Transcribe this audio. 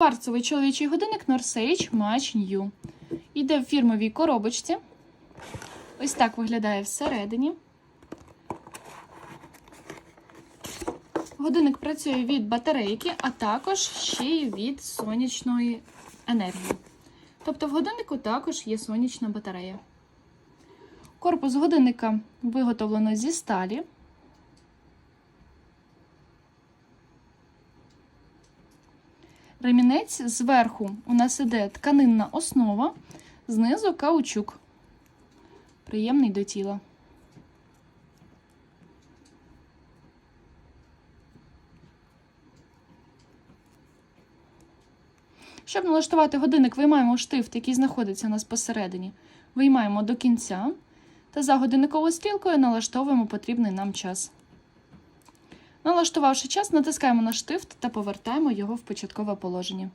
Кварцевий чоловічий годинник Norsage Match New. Йде в фірмовій коробочці. Ось так виглядає всередині. Годинник працює від батарейки, а також ще й від сонячної енергії. Тобто в годиннику також є сонячна батарея. Корпус годинника виготовлено зі сталі. Ремінець зверху у нас іде тканинна основа, знизу каучук. Приємний до тіла. Щоб налаштувати годинник, виймаємо штифт, який знаходиться у нас посередині. Виймаємо до кінця та за годинниковою стрілкою налаштовуємо потрібний нам час. Налаштувавши час, натискаємо на штифт та повертаємо його в початкове положення.